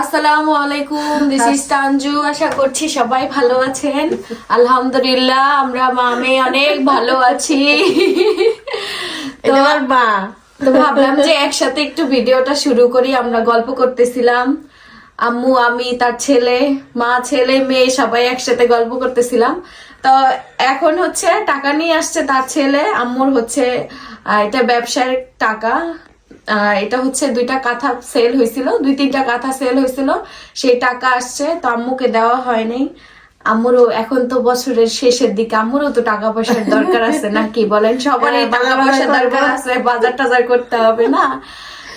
আসসালামু আলাইকুম this is Tanju আশা করছি সবাই ভালো আছেন। আলহামদুলিল্লাহ আমরা মামে অনেক ভালো আছি। তো এবার মা। তো ভাবলাম যে একসাথে একটু ভিডিওটা শুরু করি আমরা গল্প করতেছিলাম। আম্মু আমি তার ছেলে মা ছেলে মেয়ে সবাই একসাথে গল্প করতেছিলাম। তো এখন হচ্ছে টাকা নিয়ে আসছে তার ছেলে আম্মুর হচ্ছে এটা ব্যবসার টাকা। এটা হচ্ছে দুইটা কাঁথা সেল হয়েছিল দুই তিনটা কাঁথা সেল হয়েছিল। সেই টাকা আসছে তো আম্মুকে দেওয়া হয়নি। আম্মুরও এখন তো বছরের শেষের দিকে আম্মুরও তো টাকা পয়সার দরকার আছে নাকি বলেন? সবারই হ্যাঁ, টাকা পয়সার দরকার আছে। বাজার টাজার করতে হবে না।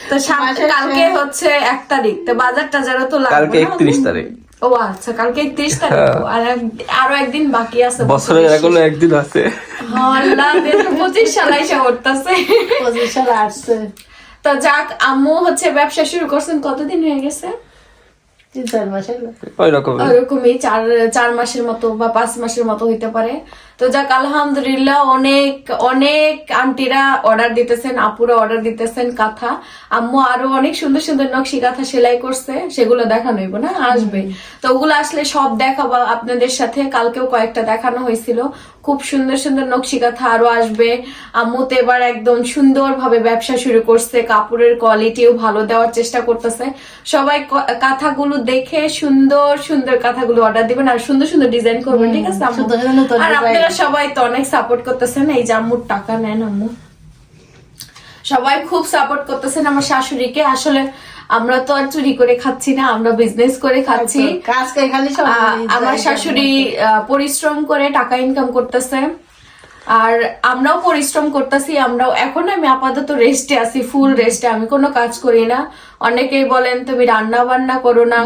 তো সামনে কালকে হচ্ছে এক তারিখ তো বাজার টাজারও তো লাগবে কালকে একত্রিশ তারিখ। ও আচ্ছা কালকে একত্রিশ তারিখ। আর আরও একদিন বাকি আছে বছরের এখনও একদিন আছে। হ্যাঁ, আল্লাহ পঁচিশ সাল এসে উঠতেছে পঁচিশ সাল আসছে। তো যাক আম্মু হচ্ছে ব্যবসা শুরু করছেন কতদিন হয়ে গেছে? তিন চার মাস হলো। ওই রকম ওরকমই চার চার মাসের মতো বা পাঁচ মাসের মতো হইতে পারে। তো যাক আলহামদুলিল্লাহ অনেক অনেক আন্টিরা অর্ডার দিতেছেন আপুরা অর্ডার দিতেছেন কাঁথা। আম্মু আরও অনেক সুন্দর সুন্দর নকশি কাঁথা সেলাই করছে সেগুলো দেখানো হইব না? আসবে। তো ওগুলো আসলে সব দেখাবো আপনাদের সাথে। কালকেও কয়েকটা দেখানো হয়েছিল। খুব সুন্দর সুন্দর নকশি কাঁথা আরও আসবে। আম্মু তো এবার একদম সুন্দর ভাবে ব্যবসা শুরু করছে কাপড়ের কোয়ালিটিও ভালো দেওয়ার চেষ্টা করতেছে। সবাই কাঁথাগুলো দেখে সুন্দর সুন্দর কাঁথাগুলো অর্ডার দিবেন আর সুন্দর সুন্দর ডিজাইন করবেন ঠিক আছে আর আপনারা সবাই তো অনেক সাপোর্ট করতেছেন এই যে আম্মুর টাকা নেন আম্মু। সবাই খুব সাপোর্ট করতেছেন আমার শাশুড়িকে। আসলে আমরা তো আর চুরি করে খাচ্ছি না আমরা বিজনেস করে খাচ্ছি। আমার শাশুড়ি পরিশ্রম করে টাকা ইনকাম করতেছে। আর আমরাও পরিশ্রম করতেছি আমরাও এখন আমি আপাতত রেস্টে আছি ফুল রেস্টে আমি কোনো কাজ করি না। অনেকেই বলেন তুমি রান্না বান্না করো না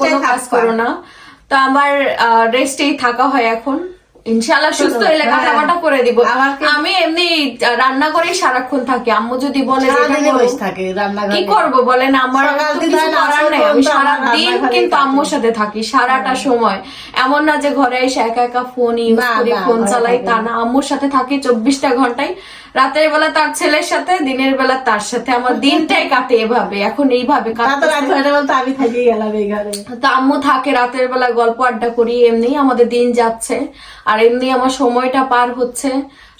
কোনো কাজ করো না। তো আমার রেস্টেই থাকা হয় এখন। ইনশাল্লাহ সুস্থ হলে হ্যাঁ। কাটাকাটা করে দিব। আমি এমনি রান্না করেই সারাক্ষণ থাকি। আম্মু যদি বলে কি করব বলেন? আমার কিছু করার নাই। আমি পর্যন্ত সারা আমার দিন রান্নাঘরেই কিন্তু আম্মুর সাথে থাকি সারাটা সময়। এমন না যে ঘরে এসে একা একা ফোন ইউজ করি ফোন চালাই তা না। আম্মুর সাথে থাকি চব্বিশটা ঘন্টায় রাতের বেলা তার ছেলের সাথে দিনের বেলা তার সাথে। আমার দিনটাই কাটে এভাবে। এখন এইভাবে হয়ে আমি থাকি গেলাম এই ঘরে। তো আম্মু থাকে রাতের বেলা গল্প আড্ডা করি এমনি আমাদের দিন যাচ্ছে। আর এমনি আমার সময়টা পার হচ্ছে।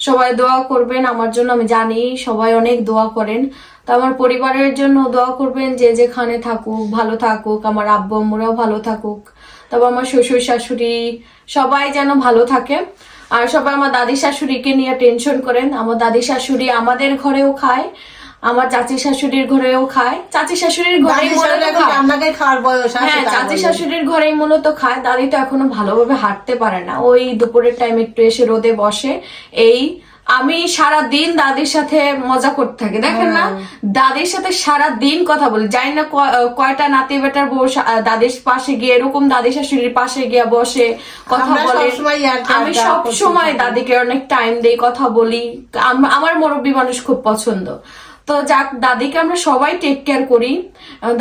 সবাই দোয়া করবেন, আমার জন্য আমি জানি সবাই অনেক দোয়া করেন। তো আমার পরিবারের জন্য দোয়া করবেন যে যেখানে থাকুক, ভালো থাকুক, আমার আব্বু আম্মুরাও ভালো থাকুক। তবে আমার শ্বশুর শাশুড়ি সবাই যেন ভালো থাকে। আর সবাই আমার দাদি শাশুড়িকে নিয়ে টেনশন করেন। আমার দাদি শাশুড়ি আমাদের ঘরেও খায়। আমার চাচি শাশুড়ির ঘরেও খায়। চাচি শাশুড়ির ঘরে। রান্নাকে খাওয়ার বয়স হ্যাঁ চাচি। শাশুড়ির ঘরেই মূলত খায়। দাদি তো এখনও ভালোভাবে হাঁটতে পারে না। ওই দুপুরের টাইম একটু এসে রোদে বসে। এই আমি সারা দিন দাদির সাথে মজা করতে থাকি। দেখেন না দাদির সাথে সারা দিন কথা বলি। জানি না কয়টা নাতি বেটার বউ দাদির পাশে গিয়ে এরকম দাদি শাশুড়ির পাশে গিয়ে বসে কথা বলে। আমি সব সময় দাদিকে অনেক টাইম দেই কথা বলি। আমার মুরব্বী মানুষ খুব পছন্দ। তো যাক দাদিকে আমরা সবাই টেক কেয়ার করি।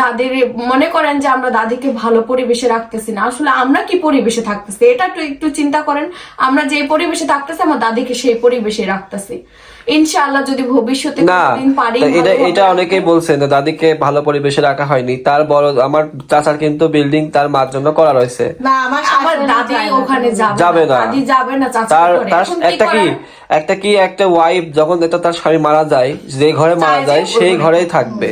দাদির মনে করেন যে আমরা দাদিকে ভালো পরিবেশে রাখতেছি না। আসলে আমরা কি পরিবেশে থাকতেছি? এটা একটু একটু চিন্তা করেন। আমরা যে পরিবেশে থাকতেছি আমার দাদিকে সেই পরিবেশে রাখতেছি। ইনশাআল্লাহ যদি ভবিষ্যতে পারি এটা এটা অনেকেই বলছেন দাদিকে ভালো পরিবেশে রাখা হয়নি। তার বড় আমার চাচার কিন্তু বিল্ডিং তার মার জন্য করা রয়েছে। না আমার আমার দাদি ওখানে যাবে যাবে না। দাদি যাবে না চাচা তার একটা কি? একটা কি একটা ওয়াইফ যখন তার স্বামী মারা যায় যে ঘরে মারা যায় সেই ঘরেই থাকবে।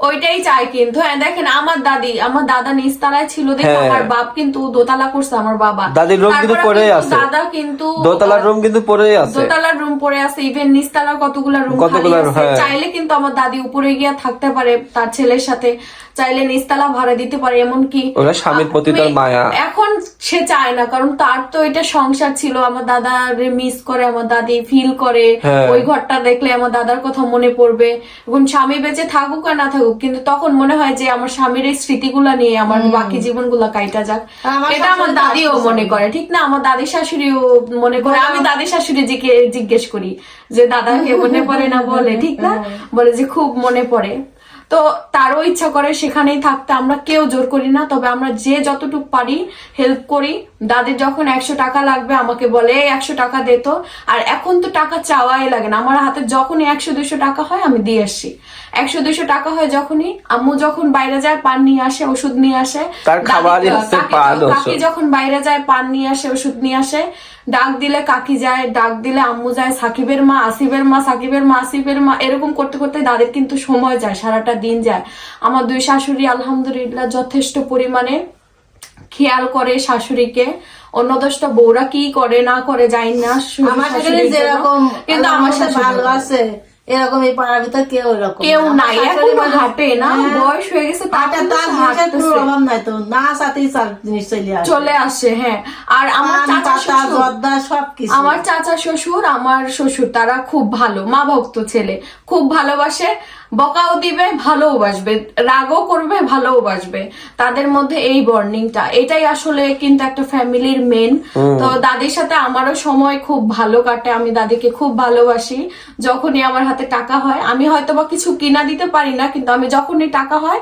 ওইটাই চাই কিন্তু হ্যাঁ দেখেন আমার দাদি আমার দাদা নিচতলায় ছিল দেখে হ্যাঁ। আমার বাপ কিন্তু দোতলা করছে আমার বাবা দাদির room কিন্তু কিন্তু আছে। দাদা কিন্তু দোতলার রুম কিন্তু পড়েই আছে দোতলার রুম পড়ে আছে ইভেন নিচতলার কতগুলা রুম কতগুলা room, হ্যাঁ। চাইলে কিন্তু আমার দাদি উপরে গিয়ে থাকতে পারে তার ছেলের সাথে চাইলে নিচতলা ভাড়া দিতে পারে এমন কি ওরা স্বামীর প্রতি তার মায়া এখন সে চায় না কারণ তার তো এটা সংসার ছিল আমার দাদা মিস করে আমার দাদি ফিল করে। ওই ঘরটা দেখলে আমার দাদার কথা মনে পড়বে এখন স্বামী বেঁচে থাকুক আর না থাকুক কিন্তু তখন মনে হয় যে আমার স্বামীর এই স্মৃতিগুলা নিয়ে আমার বাকি জীবনগুলো কাইটা যাক। এটা আমার দাদিও মনে করে ঠিক না? আমার দাদি শাশুড়িও মনে করে আমি দাদি শাশুড়ি জিজ্ঞেস করি যে দাদাকে মনে পড়ে না? বলে ঠিক না? বলে যে খুব মনে পড়ে। তো তারও ইচ্ছা করে সেখানেই থাকতে আমরা কেউ জোর করি না তবে আমরা যে যতটুকু পারি হেল্প করি। দাদির যখন একশো টাকা লাগবে আমাকে বলে একশো টাকা দে তো। আর এখন তো টাকা চাওয়াই লাগে না। আমার হাতে যখনই একশো দুশো টাকা হয় আমি দিয়ে আসি। একশো দুইশো টাকা হয় যখনই আম্মু যখন বাইরে যায় পান নিয়ে আসে ওষুধ নিয়ে আসে। তার যখন বাইরে যায় পান নিয়ে আসে ওষুধ নিয়ে আসে। ডাক দিলে কাকি যায় ডাক দিলে আম্মু যায় সাকিবের মা আসিফের মা সাকিবের মা আসিফের মা এরকম করতে করতে দাদের কিন্তু সময় যায় সারাটা দিন যায়। আমার দুই শাশুড়ি আলহামদুলিল্লাহ যথেষ্ট পরিমাণে খেয়াল করে শাশুড়িকে। অন্য দশটা বউরা কি করে না করে যাই না আমার যেরকম কিন্তু আমার সাথে ভালো আছে। এরকম এই পাড়ার ভিতর কেউ এরকম কেউ নাই। এখন মানে- হাঁটে না হ্যাঁ। বয়স হয়ে গেছে তার হাঁটে, কিন্তু তার জিনিসের অভাব নাই তো। না সাথেই সব জিনিস চলে আসে। চলে আসে হ্যাঁ। আর আমার চাচা জর্দা সব কিছু আমার চাচা শ্বশুর আমার শ্বশুর তারা খুব ভালো। মা ভক্ত ছেলে। খুব ভালোবাসে। বকাও দিবে ভালোও বাসবে রাগও করবে ভালোও বাসবে তাদের মধ্যে এই বর্নিংটা এটাই আসলে কিন্তু একটা ফ্যামিলির মেন। তো দাদির সাথে আমারও সময় খুব ভালো কাটে আমি দাদিকে খুব ভালোবাসি। যখনই আমার হাতে টাকা হয় আমি হয়তো বা কিছু কিনা দিতে পারি না কিন্তু আমি যখনই টাকা হয়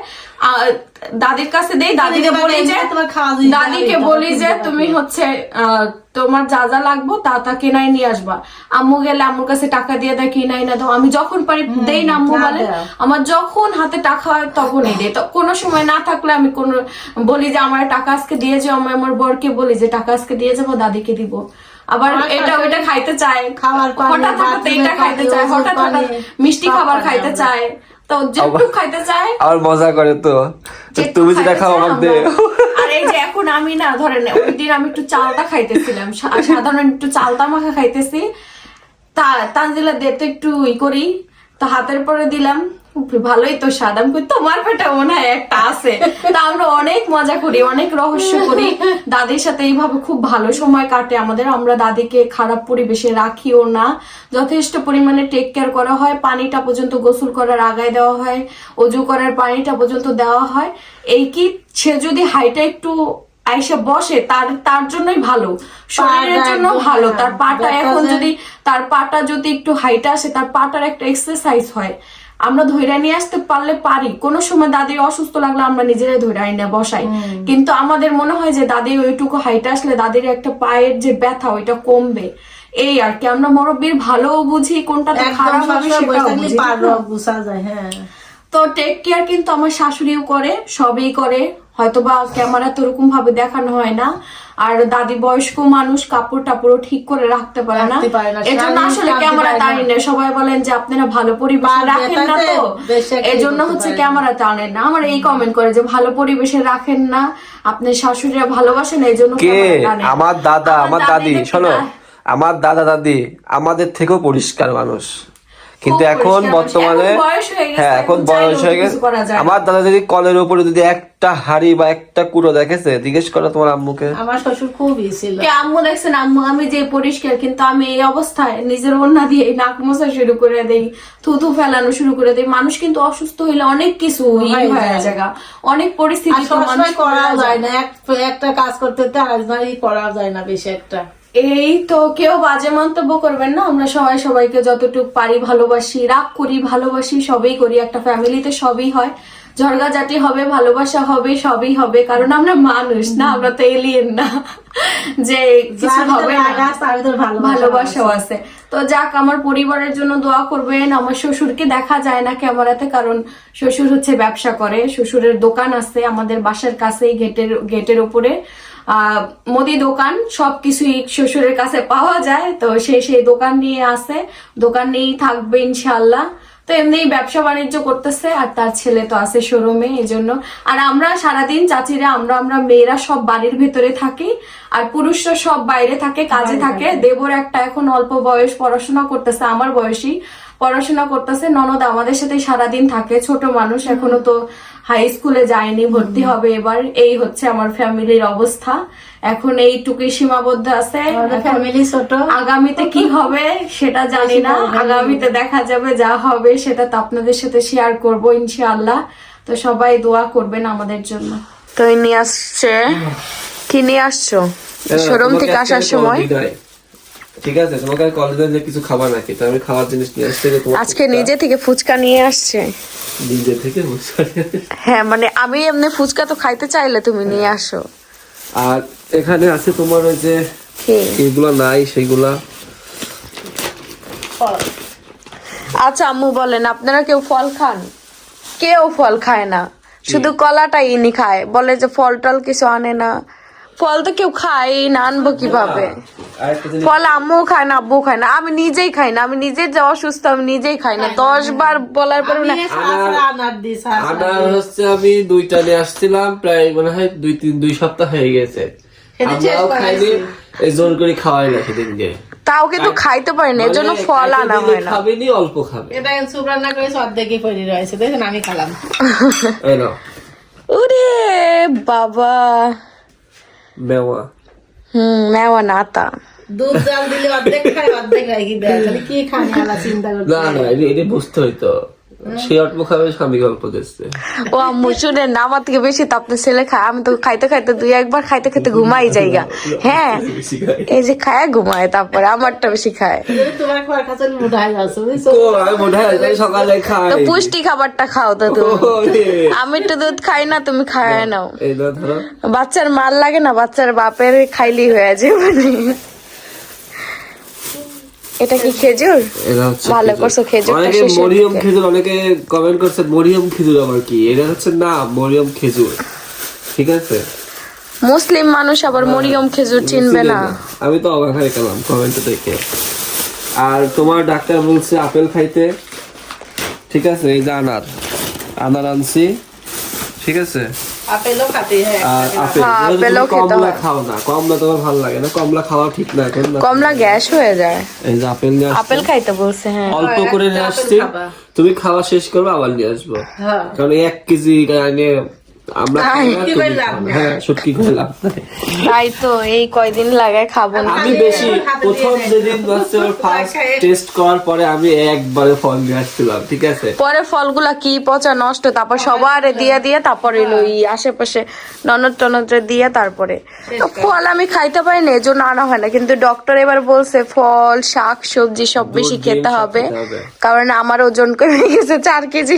দাদির কাছে দেই দাদিকে বলি যে তোমার খাওয়া দাদিকে বলি যে তুমি হচ্ছে আহ, তোমার যা যা লাগবো তা তা কেনাই নিয়ে আসবা। আম্মু গেলে আম্মুর কাছে টাকা দিয়ে দেয় কিনাই না দাও আমি যখন পারি দেই না আম্মু বলে আমার যখন হাতে টাকা হয় তখনই দেয়। তো কোনো সময় না থাকলে আমি কোন বলি যে আমার টাকা আজকে দিয়ে যাও আমি আমার বরকে বলি যে টাকা আজকে দিয়ে যাব দাদিকে দিব। আবার এটা ওইটা খাইতে চায়। খাবার হঠাৎ হঠাৎ এইটা খাইতে চায় হঠাৎ হঠাৎ মিষ্টি খাবার খাইতে চায়। তো যেটুকু খাইতে চাই আর মজা করে তো। তুমি যেটা খাও আমার দে। আর এই যে এখন আমি না ধরেন ওই দিন আমি একটু চালটা খাইতেছিলাম। সাধারণ একটু চালটা মাখা খাইতেছি। তা তানজিলা দে তো একটু ই করি। তো হাতের পরে দিলাম। ভালোই তো স্বাদ। আমি তোমার পেটে মনে হয় একটা আছে। তা আমরা অনেক মজা করি অনেক রহস্য করি। দাদির সাথে এইভাবে খুব ভালো সময় কাটে। আমাদের আমরা দাদিকে খারাপ পরিবেশে রাখিও না। যথেষ্ট পরিমাণে টেক কেয়ার করা হয়। পানিটা পর্যন্ত গোসল করার আগায় দেওয়া হয়। অজু করার পানিটা পর্যন্ত দেওয়া হয়। এই কি সে যদি হাইটা একটু আইসা বসে তার তার জন্যই ভালো। শরীরের জন্য ভালো। তার পাটা এখন যদি তার পাটা যদি একটু হাইটা আসে তার পাটার একটা এক্সারসাইজ হয়। আমরা ধৈর্য নিয়ে আসতে পারলে পারি। কোনো সময় দাদি অসুস্থ লাগলে আমরা নিজেরাই ধৈর্য আইনে বসাই। কিন্তু আমাদের মনে হয় যে দাদি ওইটুকু হাইট আসলে দাদির একটা পায়ের যে ব্যথা ওইটা কমবে। এই আর কি আমরা মরব্বীর ভালো বুঝি কোনটা খারাপ হবে সেটা বুঝি যায় হ্যাঁ। তো টেক কেয়ার কিন্তু আমার শাশুড়িও করে সবই করে। হয়তোবা ক্যামেরা তো ওরকম ভাবে দেখানো হয় না। আর দাদি বয়স্ক মানুষ কাপড় টাপড়ও ঠিক করে রাখতে পারে না। এজন্য আসলে ক্যামেরা পারে না। সবাই বলেন যে আপনারা ভালো পরিবেশে রাখেন না তো? এজন্য হচ্ছে। ক্যামেরা টানেন না। আমার এই কমেন্ট করে যে ভালো পরিবেশে রাখেন না। আপনার শাশুড়িরা ভালোবাসেন এই জন্য কে? ক্যামেরা টানেন। আমার দাদা আমার দাদি শোনো। আমার দাদা দাদি আমাদের থেকেও পরিষ্কার মানুষ। কিন্তু এখন বর্তমানে হয়ে হ্যাঁ এখন বয়স হয়ে গেছে। না। আমার দাদা যদি কলের উপরে যদি একটা হাড়ি বা একটা কুড়ো দেখেছে জিজ্ঞেস করো তোমার আম্মুকে। আমার শ্বশুর খুব ই ছিল আম্মু দেখছেন? আম্মু আমি যে পরিষ্কার কিন্তু আমি এই অবস্থায় নিজের ওন্না দিয়ে নাক মোছা শুরু করে দেই থুতু ফেলানো শুরু করে দেই। মানুষ কিন্তু অসুস্থ হইলে অনেক কিছু হয়ে হয়ে যায়। জায়গা। অনেক পরিস্থিতি করা যায় না। এক একটা কাজ করতে করতে আরেকবারই করা যায় না বেশি একটা। এই তো কেউ বাজে মন্তব্য করবেন না। আমরা সবাই সবাইকে যতটুকু পারি ভালোবাসি রাগ করি ভালোবাসি সবই করি। একটা ফ্যামিলিতে সবই হয়। ঝরগাঝাটি হবে ভালোবাসা হবে সবই হবে। কারণ আমরা মানুষ না আমরা তো এলিয়েন না। যে কিছু হবে ভালোবাসাও আছে। তো যাক আমার পরিবারের জন্য দোয়া করবেন। আমার শ্বশুরকে দেখা যায় না ক্যামেরাতে কারণ শ্বশুর হচ্ছে ব্যবসা করে। শ্বশুরের দোকান আছে আমাদের বাসার কাছেই গেটের গেটের উপরে। মুদি দোকান সবকিছুই শ্বশুরের কাছে পাওয়া যায় তো সে সেই দোকান নিয়ে আসে দোকান নিয়েই থাকবে ইনশাল্লাহ তো এমনি ব্যবসা বাণিজ্য করতেছে আর তার ছেলে তো আছে শোরুমে এই জন্য আর আমরা সারাদিন চাচিরা আমরা আমরা মেয়েরা সব বাড়ির ভেতরে থাকি আর পুরুষরা সব বাইরে থাকে কাজে থাকে। দেবর একটা এখন অল্প বয়স পড়াশোনা করতেছে আমার বয়সী। পড়াশোনা করতেছে। ননদ আমাদের সাথে সারাদিন থাকে ছোট মানুষ এখনও তো হাই স্কুলে যায়নি ভর্তি হবে এবার। এই হচ্ছে আমার ফ্যামিলির অবস্থা। এখন এইটুকুই সীমাবদ্ধ আছে। ফ্যামিলি ছোট? আগামীতে কি হবে সেটা জানি না। আগামীতে দেখা যাবে যা হবে সেটা তো আপনাদের সাথে শেয়ার করব ইনশাআল্লাহ। তো সবাই দোয়া করবেন আমাদের জন্য। তো নিয়ে আসছে। কি নিয়ে আসছো? শোরুম থেকে আসার সময়? ঠিক আছে তোমাকে কল দিলে যে কিছু খাবার নাকি তো আমি খাবার জিনিস নিয়ে আসতে আজকে নিজে থেকে ফুচকা নিয়ে আসছে। নিজে থেকে বুঝতে হ্যাঁ মানে আমি এমনি ফুচকা তো খাইতে চাইলে তুমি নিয়ে আসো। আর এখানে আছে তোমার ওই যে এগুলা নাই সেগুলা। আচ্ছা আম্মু বলেন আপনারা কেউ ফল খান? কেউ ফল খায় না। শুধু কলাটাই ইনি খায়। বলে যে ফল টল কিছু আনে না। ফল তো কেউ খায় না আনব কীভাবে? ফল আম্মুও খায় না আব্বু খায় না। আমি নিজেই খাই না আমি নিজে যে অসুস্থ আমি নিজেই খাই না। দশ বার বলার পরে আনার হচ্ছে আমি দুইটা নিয়ে আসছিলাম প্রায় মনে হয় দুই তিন দুই সপ্তাহ হয়ে গেছে। আমরাও খাইনি এই জোর করে খাওয়াই না সেদিনকে। তাও কিন্তু খাইতে পারি না এজন্য ফল আনা হয় না। খাবেনি অল্প খাবে। এটা সুপ রান্না অর্ধেকই পড়ে রয়েছে। দেখেন আমি খালাম। ওরে বাবা। মেওয়া। হুম মেওয়া নাতা দুধ জাল দিলে অর্ধেক খায় অর্ধেক রাখি দেয় তাহলে কি খানি আলা চিন্তা করতে না না এটা- এটা বুঝতে হইতো। সে অল্প খাবে স্বামী গল্প দিচ্ছে। ও আম্মু শুনেন না, আমার থেকে বেশি তো আপনার ছেলে খায় আমি তো খাইতে খাইতে দুই একবার খাইতে খাইতে ঘুমাই যাইগা। হ্যাঁ এই যে খায় ঘুমায় তারপরে আমারটা বেশি খায়। তো পুষ্টি খাবারটা খাও তো তুমি। আমি তো দুধ খাই না তুমি খায় নাও। বাচ্চার মাল লাগে না বাচ্চার বাপের খাইলেই হয়ে যাবে। এটা কি খেজুর? এটা হচ্ছে ভালো করছ, অনেকে মরিয়ম খেজুর অনেকে কমেন্ট করছে মরিয়ম খেজুর আবার কি? এটা হচ্ছে না মরিয়ম খেজুর। ঠিক আছে? মুসলিম মানুষ আবার মরিয়ম খেজুর চিনবে না। আমি তো অবাক হয়ে গেলাম কমেন্টটা দেখে। আর তোমার ডাক্তার বলছে আপেল খাইতে। ঠিক আছে এই যে আনার। আনার আনছি। ঠিক আছে? আপেলও খাতে হয় আপেল হ্যাঁ, তুমি আপেলও খেতে কমলা খাও না কমলা তোমার ভালো লাগে না কমলা খাওয়া ঠিক না এখন কমলা গ্যাস হয়ে যায়। এই যে আপেল নিয়ে আপেল খাইতে বলছে হ্যাঁ। অল্প করে নিয়ে আসছি। তুমি খাওয়া শেষ করবে আবার নিয়ে আসব। হ্যাঁ। কারণ এক কেজি এনে আমরা? হ্যাঁ সত্যি তাই তো এই কয়দিন লাগায় খাব না। আমি বেশি প্রথম যেদিন হচ্ছে ফার্স্ট টেস্ট করার পরে আমি একবারে ফল নিয়ে আসছিলাম ঠিক আছে? পরে ফলগুলা কি পচা নষ্ট তারপর সবার দিয়ে দিয়ে তারপরে এলো এই আশেপাশে ননদ টনদরে দিয়ে তারপরে। ফল আমি খাইতে পারি না এজন্য আনা হয় না। কিন্তু ডক্টর এবার বলছে ফল শাক সবজি সব বেশি খেতে হবে। খেতে হবে। কারণ আমার ওজন কমে গেছে চার কেজি।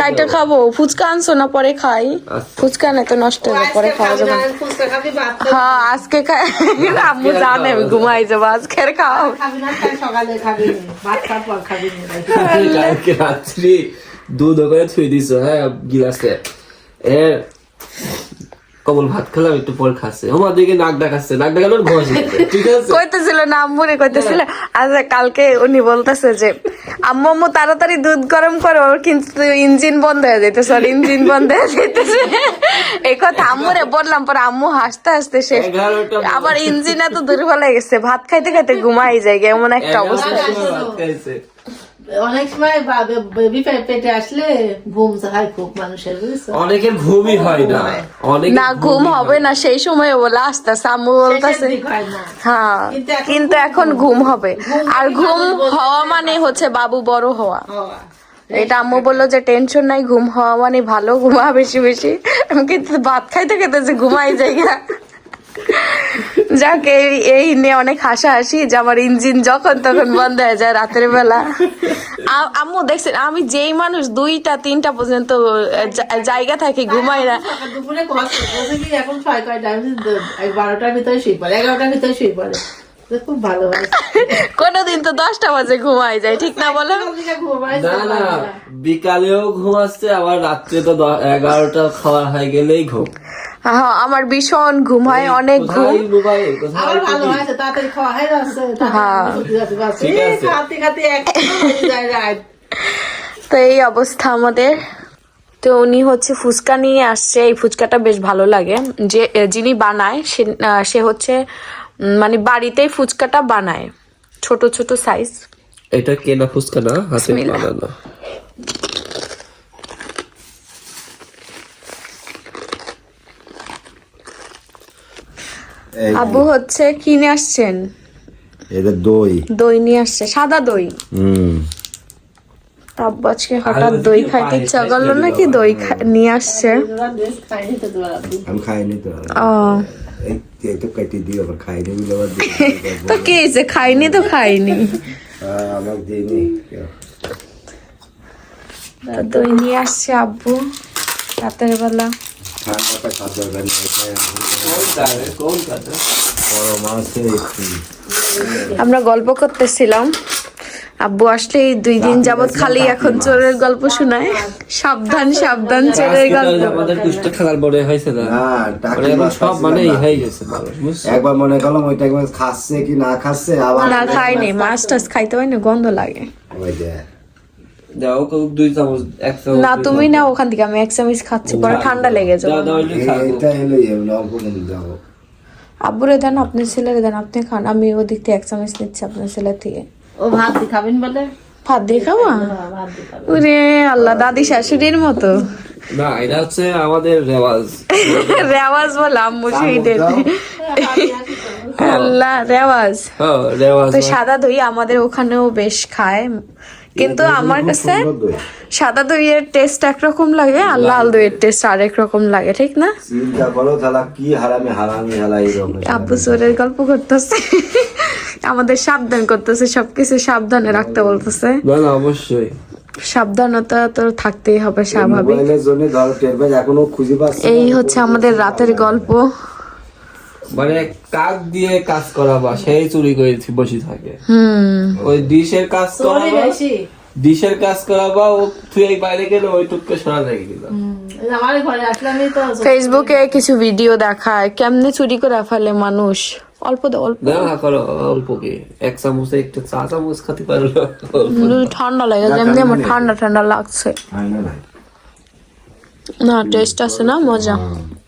খাইতে খাব। ফুচকা আনছো না পরে খাই। আচ্ছা। ফুচকা না তো নষ্ট হবে পরে খাওয়া যাবে। হ্যাঁ আজকে খাই আম্মু জানে আমি ঘুমাই যাব আজকের খাও খাবি না, তাই সকালে খাবি ভাত খাওয়ার খাবি কালকে রাত্রি দুধ করে থুই দিছো হ্যাঁ গিলাসে। এ কমল ভাত খেলাম একটু পর খাচ্ছে। আমার দিকে নাক ডাকাচ্ছে নাক ডাকালো ঠিক আছে? কইতেছিল না আম্মুরে কইতেছিল। আচ্ছা কালকে উনি বলতেছে যে আম্মু আম্মু তাড়াতাড়ি দুধ গরম করো কিন্তু ইঞ্জিন বন্ধ হয়ে যাইতেছে সরি ইঞ্জিন বন্ধ হয়ে যাইতেছে। এই কথা আম্মু রে বললাম পরে আম্মু হাসতে হাসতে শেষ। আবার ইঞ্জিন এত দুর্বল হয়ে গেছে ভাত খাইতে খাইতে ঘুমাই যায় গে, এমন একটা অবস্থা। অনেক সময় বেবি পেটে আসলে ঘুম হয় খুব মানুষের বুঝছ? অনেকের ঘুমই হয় না। অনেক না ঘুম হবে না। সেই সময় বলে আসতেছে আম্মু বলতেছে। হয় কিন্তু এখন ঘুম হবে। আর ঘুম হওয়া মানে হচ্ছে বাবু বড় হওয়া। এটা আম্মু বলল যে টেনশন নাই ঘুম হওয়া মানে ভালো ঘুমা বেশি বেশি। আমি কিন্তু ভাত খাইতে খাইতে যে ঘুমাই যাই গা। যাক এই এই নিয়ে অনেক হাসাহাসি যে আমার ইঞ্জিন যখন তখন বন্ধ হয়ে যায় রাতের বেলা। আম্মু দেখছেন আমি যেই মানুষ দুইটা তিনটা পর্যন্ত জায়গা থাকি ঘুমাই না। দুপুরে কষ্ট এখন ছয় কয়টা বারোটার ভিতরে শুয়ে পড়ে এগারোটার ভিতরে শুয়ে পড়ে। তো খুব ভালো হয়। তো দশটা বাজে ঘুমাই যায় ঠিক না বলো না না বিকালেও ঘুমাচ্ছে আবার রাত্রে তো এগারোটা খাওয়া হয়ে গেলেই ঘুম। হ্যাঁ আমার ভীষণ ঘুম হয় অনেক ঘুম। ভালো হয়েছে তাড়াতাড়ি খাওয়া হয়ে যাচ্ছে হ্যাঁ। খাতে খাতে এক তো এই অবস্থা আমাদের। তো উনি হচ্ছে ফুচকা নিয়ে আসছে এই ফুচকাটা বেশ ভালো লাগে। যে যিনি বানায় সে সে হচ্ছে মানে বাড়িতেই ফুচকাটা বানায় ছোট ছোট সাইজ এটা কেনা ফুচকা না হাতে বানানো? এই আবু হচ্ছে কিনে আসছেন? এটা দই। দই নিয়ে আসছে সাদা দই। হুম। আব্বু আজকে হঠাৎ দই খাইতে ইচ্ছা করল নাকি দই নিয়ে আসছে? আমি খাইনি তো। ও। তো কেটে দিই আবার খাইনি বলে আবার তো কি হয়েছে? খাইনি তো খাইনি। আহ, দিইনি। দই নিয়ে আসছে আব্বু রাতের বেলা। আমরা গল্প করতেছিলাম। আব্বু আসলে এই দুই দিন যাবৎ খালি এখন চোরের গল্প শোনায়। সাবধান সাবধান চোরের গল্প। আমাদের দুষ্ট খেলার বড় হয়েছে না? না এখন সব মানে হয়ে গেছে একবার মনে করলাম ওইটা একবার খাচ্ছে কি না খাচ্ছে আবার না খাইনি মাছ টাছ খাইতে হয় না গন্ধ লাগে। ওই যে। দাও কেউ দুই চামচ এক চামচ না তুমি না ওখান থেকে আমি এক চামচ খাচ্ছি পরে ঠান্ডা লেগে যাবে। এলো এমনি অল্প আব্বুরে দেন আপনার ছেলেরে দেন আপনি খান আমি ওদিক থেকে এক চামচ নিচ্ছি আপনার ছেলে থেকে। ও ভাত দিয়ে খাবেন বলে? ভাত দিয়ে খাওয়া হ্যাঁ, ওরে আল্লাহ দাদি শাশুড়ির মতো। না এটা হচ্ছে আমাদের রেওয়াজ। রেওয়াজ সেইদের আল্লাহ রেওয়াজ। হ্যাঁ রেওয়াজ তো সাদা দই আমাদের ওখানেও বেশ খায়। কিন্তু আমার কাছে। সাদা দইয়ের টেস্ট একরকম লাগে আর লাল দইয়ের টেস্ট আরেক রকম লাগে ঠিক না? চিন্তা করো তাহলে কি হারামি হারামি হালাই আব্বু চোরের গল্প করতেছে। আমাদের সাবধান করতেছে সবকিছু সাবধানে রাখতে বলতেছে। না না অবশ্যই। সাবধানতা তো থাকতেই হবে স্বাভাবিক। এই হচ্ছে আমাদের রাতের গল্প। মানে কাক দিয়ে কাজ করাবা সেই চুরি করে বসে থাকে। ওই ডিশের কাজ করাবা ডিশের কাজ করাবা ও তুই এই বাইরে গেলে ওই টুককে সরা রেখে দিল এই যে আমার ঘরে আসলামই তো ফেসবুকে কিছু ভিডিও দেখায় কেমনে চুরি করে ফেলে মানুষ? অল্প দে অল্প। না না করো অল্প কি? এক চামচে একটু চা চামচ খেতে পারল। ঠান্ডা লাগে যেমনি আমার ঠান্ডা ঠান্ডা লাগছে। না টেস্ট আছে না মজা।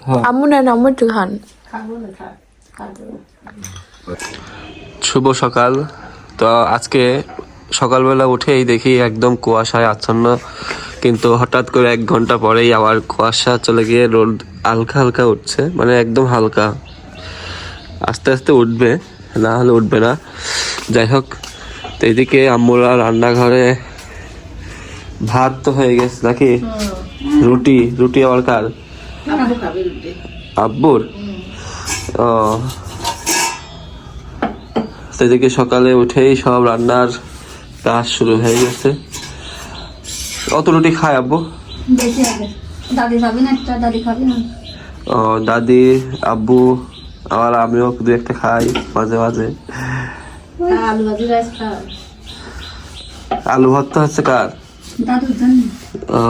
হ্যাঁ। আম্মু নেন একটু খান। না শুভ সকাল। তো আজকে সকালবেলা উঠেই দেখি একদম কুয়াশায় আচ্ছন্ন কিন্তু হঠাৎ করে এক ঘণ্টা পরেই আবার কুয়াশা চলে গিয়ে রোদ হালকা হালকা উঠছে মানে একদম হালকা। আস্তে আস্তে উঠবে না হলে উঠবে না। যাই হোক তো এদিকে আম্মুরা রান্নাঘরে ভাত তো হয়ে গেছে নাকি? রুটি রুটি আবার কার? আব্বুর? ও। সেদিকে সকালে উঠেই সব রান্নার কাজ শুরু হয়ে গেছে। অত রুটি খায় আব্বু? দাদি খাবি না একটা? দাদি খাবি না? ও দাদি আব্বু আবার আমিও দু একটা খাই মাঝে মাঝে। আলু ভর্তা হচ্ছে কার? দাদুর জন্য। ও।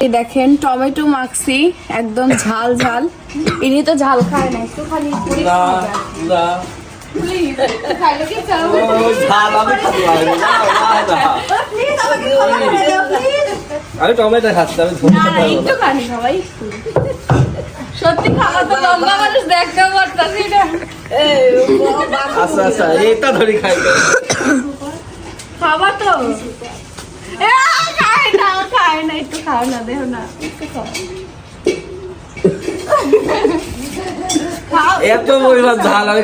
এই দেখেন টমেটো মাখছি একদম ঝাল ঝাল। ইনি তো ঝাল খায় না একটু খালি? আমি টমেটো খাচ্ছি আমি সবাই সত্যি খাবার তো লম্বা মানুষ দেখতেও পারতাছি না। আচ্ছা আচ্ছা এটা ধরি খাই। খাবার তো। এ, খায় এত পরিমাণ ঝাল আমি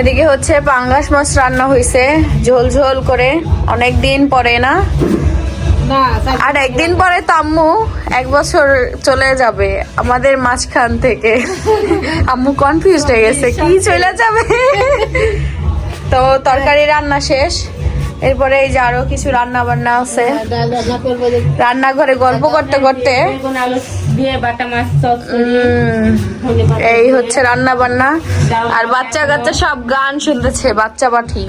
এদিকে হচ্ছে পাঙ্গাস মাছ রান্না হয়েছে ঝোল ঝোল করে। অনেক দিন পরে না আর একদিন পরে তাম্মু এক বছর চলে যাবে আমাদের মাঝখান থেকে। আম্মু কনফিউজ হয়ে গেছে কি চলে যাবে? তো তরকারি রান্না শেষ। এরপরে এই যে আরও কিছু রান্না বান্না আছে রান্নাঘরে গল্প করতে করতে। এই হচ্ছে রান্না বান্না আর বাচ্চা কাচ্চা সব গান শুনতেছে বাচ্চা পাঠি।